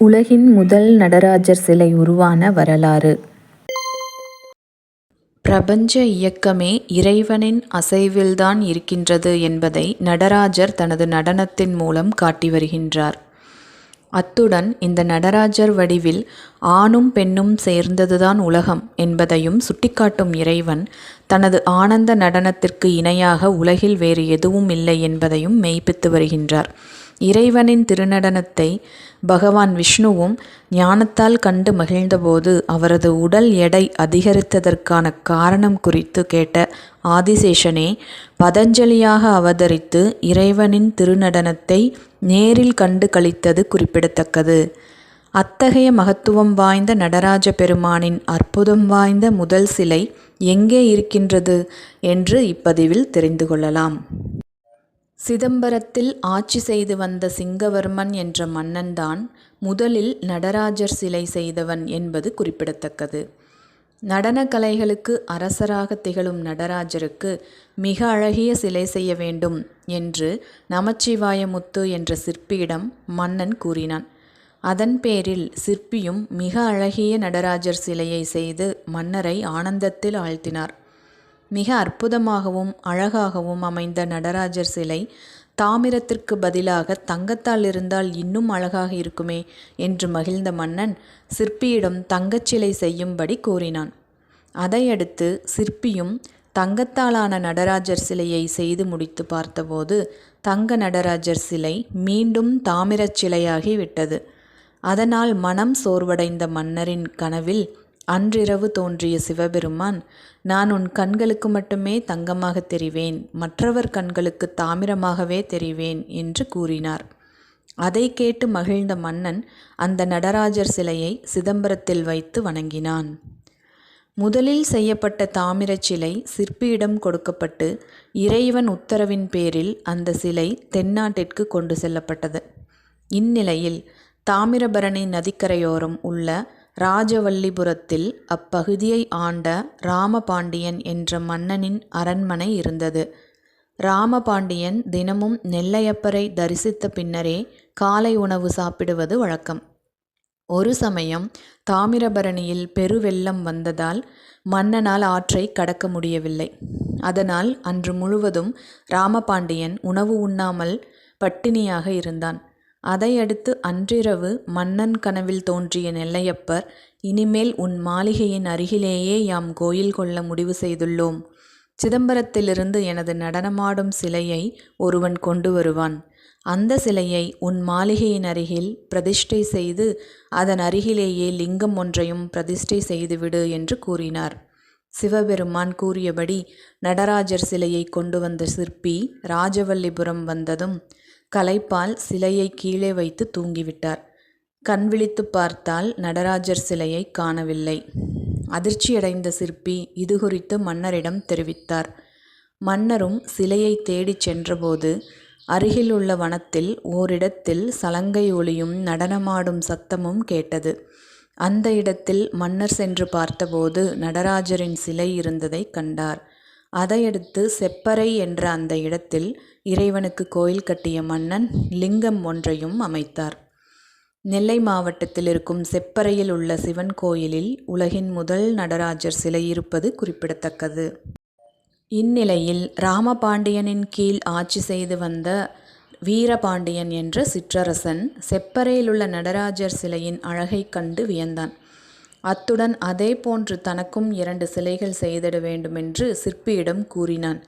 உலகின் முதல் நடராஜர் சிலை உருவான வரலாறு. பிரபஞ்ச இயக்கமே இறைவனின் அசைவில்தான் இருக்கின்றது என்பதை நடராஜர் தனது நடனத்தின் மூலம் காட்டி வருகின்றார். அத்துடன் இந்த நடராஜர் வடிவில் ஆணும் பெண்ணும் சேர்ந்ததுதான் உலகம் என்பதையும் சுட்டிக்காட்டும் இறைவன் தனது ஆனந்த நடனத்திற்கு இணையாக உலகில் வேறு எதுவும் இல்லை என்பதையும் மெய்ப்பித்து வருகின்றார். இறைவனின் திருநடனத்தை பகவான் விஷ்ணுவும் ஞானத்தால் கண்டு மகிழ்ந்தபோது அவரது உடல் எடை அதிகரித்ததற்கான காரணம் குறித்து கேட்ட ஆதிசேஷனே பதஞ்சலியாக அவதரித்து இறைவனின் திருநடனத்தை நேரில் கண்டு கழித்தது குறிப்பிடத்தக்கது. அத்தகைய மகத்துவம் வாய்ந்த நடராஜ பெருமானின் அற்புதம் வாய்ந்த முதல் சிலை எங்கே இருக்கின்றது என்று இப்பதிவில் தெரிந்து கொள்ளலாம். சிதம்பரத்தில் ஆட்சி செய்து வந்த சிங்கவர்மன் என்ற மன்னன்தான் முதலில் நடராஜர் சிலை செய்தவன் என்பது குறிப்பிடத்தக்கது. நடன கலைகளுக்கு அரசராக திகழும் நடராஜருக்கு மிக அழகிய சிலை செய்ய வேண்டும் என்று நமச்சிவாயமுத்து என்ற சிற்பியிடம் மன்னன் கூறினான். அதன் பேரில் சிற்பியும் மிக அழகிய நடராஜர் சிலையை செய்து மன்னரை ஆனந்தத்தில் ஆழ்த்தினார். மிக அற்புதமாகவும் அழகாகவும் அமைந்த நடராஜர் சிலை தாமிரத்திற்கு பதிலாக தங்கத்தால் இருந்தால் இன்னும் அழகாக இருக்குமே என்று மகிழ்ந்த மன்னன் சிற்பியிடம் தங்கச்சிலை செய்யும்படி கூறினான். அதையடுத்து சிற்பியும் தங்கத்தாலான நடராஜர் சிலையை செய்து முடித்து பார்த்தபோது தங்க நடராஜர் சிலை மீண்டும் தாமிரச் சிலையாகி விட்டது. அதனால் மனம் சோர்வடைந்த மன்னரின் கனவில் அன்றிரவு தோன்றிய சிவபெருமான் நான் உன் கண்களுக்கு மட்டுமே தங்கமாக தெரிவேன் மற்றவர் கண்களுக்கு தாமிரமாகவே தெரிவேன் என்று கூறினார். அதை கேட்டு மகிழ்ந்த மன்னன் அந்த நடராஜர் சிலையை சிதம்பரத்தில் வைத்து வணங்கினான். முதலில் செய்யப்பட்ட தாமிரச் சிலை சிற்பியிடம் கொடுக்கப்பட்டு இறைவன் உத்தரவின் பேரில் அந்த சிலை தென்னாட்டிற்கு கொண்டு செல்லப்பட்டது. இந்நிலையில் தாமிரபரணி நதிக்கரையோரம் உள்ள ராஜவல்லிபுரத்தில் அப்பகுதியை ஆண்ட ராமபாண்டியன் என்ற மன்னனின் அரண்மனை இருந்தது. ராமபாண்டியன் தினமும் நெல்லையப்பரை தரிசித்த பின்னரே காலை உணவு சாப்பிடுவது வழக்கம். ஒரு சமயம் தாமிரபரணியில் பெருவெள்ளம் வந்ததால் மன்னனால் ஆற்றை கடக்க முடியவில்லை. அதனால் அன்று முழுவதும் ராமபாண்டியன் உணவு உண்ணாமல் பட்டினியாக இருந்தான். அதையடுத்து அன்றிரவு மன்னன் கனவில் தோன்றிய நெல்லையப்பர் இனிமேல் உன் மாளிகையின் அருகிலேயே யாம் கோயில் கொள்ள முடிவு செய்துள்ளோம். சிதம்பரத்திலிருந்து எனது நடனமாடும் சிலையை ஒருவன் கொண்டு வருவான். அந்த சிலையை உன் மாளிகையின் அருகில் பிரதிஷ்டை செய்து அதன் அருகிலேயே லிங்கம் ஒன்றையும் பிரதிஷ்டை செய்துவிடு என்று கூறினார். சிவபெருமான் கூறியபடி நடராஜர் சிலையை கொண்டு வந்த சிற்பி ராஜவல்லிபுரம் வந்ததும் கலைப்பால் சிலையை கீழே வைத்து தூங்கிவிட்டார். கண் விழித்து பார்த்தால் நடராஜர் சிலையை காணவில்லை. அதிர்ச்சியடைந்த சிற்பி இது குறித்து மன்னரிடம் தெரிவித்தார். மன்னரும் சிலையை தேடிச் சென்றபோது அருகில் உள்ள வனத்தில் ஓரிடத்தில் சலங்கை ஒளியும் நடனமாடும் சத்தமும் கேட்டது. அந்த இடத்தில் மன்னர் சென்று பார்த்தபோது நடராஜரின் சிலை இருந்ததை கண்டார். அதையடுத்து செப்பறை என்ற அந்த இடத்தில் இறைவனுக்கு கோயில் கட்டிய மன்னன் லிங்கம் ஒன்றையும் அமைத்தார். நெல்லை மாவட்டத்தில் இருக்கும் செப்பறையில் உள்ள சிவன் கோயிலில் உலகின் முதல் நடராஜர் சிலை இருப்பது குறிப்பிடத்தக்கது. இந்நிலையில் ராமபாண்டியனின் கீழ் ஆட்சி செய்து வந்த வீரபாண்டியன் என்ற சிற்றரசன் செப்பறையில் உள்ள நடராஜர் சிலையின் அழகைக் கண்டு வியந்தான். அத்துடன் அதே போன்று தனக்கும் இரண்டு சிலைகள் செய்திட வேண்டுமென்று சிற்பியிடம் கூறினான்.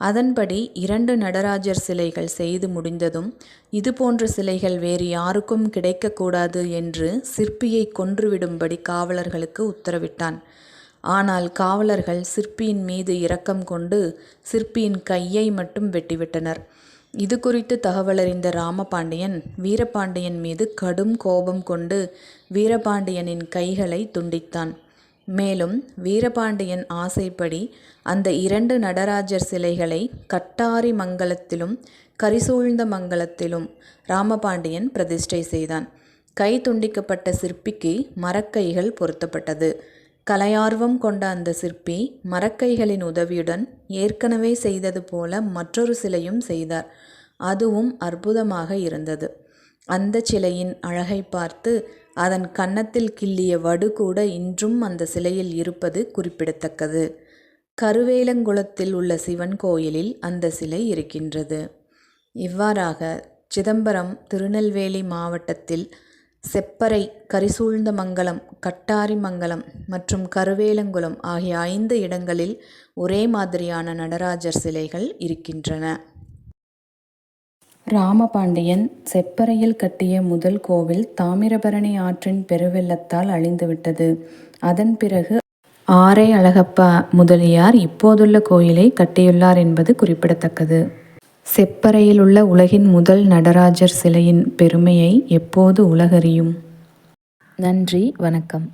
அதன்படி இரண்டு நடராஜர் சிலைகள் செய்து முடிந்ததும் இது போன்ற சிலைகள் வேறு யாருக்கும் கிடைக்கக்கூடாது என்று சிற்பியை கொன்றுவிடும்படி காவலர்களுக்கு உத்தரவிட்டான். ஆனால் காவலர்கள் சிற்பியின் மீது இரக்கம் கொண்டு சிற்பியின் கையை மட்டும் வெட்டிவிட்டனர். இது குறித்து தகவலறிந்த ராமபாண்டியன் வீரபாண்டியன் மீது கடும் கோபம் கொண்டு வீரபாண்டியனின் கைகளை துண்டித்தான். மேலும் வீரபாண்டியன் ஆசைப்படி அந்த இரண்டு நடராஜர் சிலைகளை கட்டாரி மங்கலத்திலும் கரிசூழ்ந்த மங்கலத்திலும் ராமபாண்டியன் பிரதிஷ்டை செய்தான். கை துண்டிக்கப்பட்ட சிற்பிக்கு மரக்கைகள் பொருத்தப்பட்டது. கலையார்வம் கொண்ட அந்த சிற்பி மரக்கைகளின் உதவியுடன் ஏற்கனவே செய்தது போல மற்றொரு சிலையும் செய்தார். அதுவும் அற்புதமாக இருந்தது. அந்த சிலையின் அழகை பார்த்து அதன் கன்னத்தில் கிள்ளிய வடு கூட இன்றும் அந்த சிலையில் இருப்பது குறிப்பிடத்தக்கது. கருவேலங்குளத்தில் உள்ள சிவன் கோயிலில் அந்த சிலை இருக்கின்றது. இவ்வாறாக சிதம்பரம் திருநெல்வேலி மாவட்டத்தில் செப்பறை கரிசூழ்ந்த மங்கலம் கட்டாரிமங்கலம் மற்றும் கருவேலங்குளம் ஆகிய ஐந்து இடங்களில் ஒரே மாதிரியான நடராஜர் சிலைகள் இருக்கின்றன. ராமபாண்டியன் செப்பறையில் கட்டிய முதல் கோவில் தாமிரபரணி ஆற்றின் பெருவெள்ளத்தால் அழிந்துவிட்டது. அதன் பிறகு ஆரை அழகப்பா முதலியார் இப்போதுள்ள கோயிலை கட்டியுள்ளார் என்பது குறிப்பிடத்தக்கது. செப்பறையில் உள்ள உலகின் முதல் நடராஜர் சிலையின் பெருமையை எப்போது உலகறியும்? நன்றி வணக்கம்.